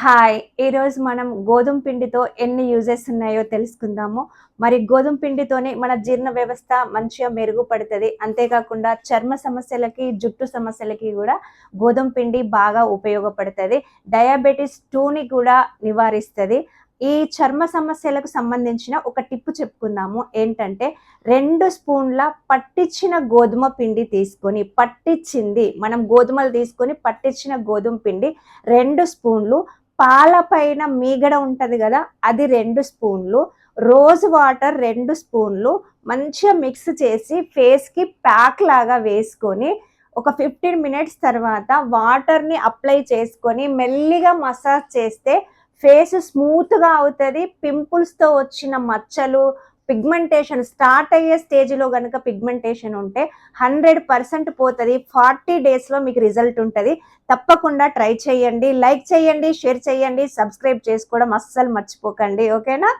Hi ఈరోజు మనం గోధుమ పిండితో ఎన్ని యూజెస్ ఉన్నాయో తెలుసుకుందాము. మరి గోధుమ పిండితోనే మన జీర్ణ వ్యవస్థ మంచిగా మెరుగుపడుతుంది. అంతేకాకుండా చర్మ సమస్యలకి జుట్టు సమస్యలకి కూడా గోధుమ పిండి బాగా ఉపయోగపడుతుంది. డయాబెటీస్ టూని కూడా నివారిస్తుంది. ఈ చర్మ సమస్యలకు సంబంధించిన ఒక టిప్పు చెప్పుకుందాము. ఏంటంటే రెండు స్పూన్ల పట్టించిన గోధుమ పిండి తీసుకొని పట్టించింది మనం గోధుమలు తీసుకొని పట్టించిన గోధుమ పిండి రెండు స్పూన్లు పాల పైన మీగడ ఉంటుంది కదా అది రెండు స్పూన్లు. రోజ్ వాటర్ రెండు స్పూన్లు. మంచిగా మిక్స్ చేసి ఫేస్కి ప్యాక్ లాగా వేసుకొని ఒక ఫిఫ్టీన్ మినిట్స్ తర్వాత వాటర్ని అప్లై చేసుకొని మెల్లిగా మసాజ్ చేస్తే ఫేస్ స్మూత్గా అవుతుంది పింపుల్స్తో వచ్చిన మచ్చలు పిగ్మెంటేషన్ స్టార్ట్ అయ్యే స్టేజ్లో కనుక పిగ్మెంటేషన్ ఉంటే హండ్రెడ్ పర్సెంట్ పోతుంది. ఫార్టీ డేస్లో మీకు రిజల్ట్ ఉంటుంది. తప్పకుండా ట్రై చేయండి. లైక్ చేయండి షేర్ చేయండి సబ్స్క్రైబ్ చేసుకోవడం అస్సలు మర్చిపోకండి. ఓకేనా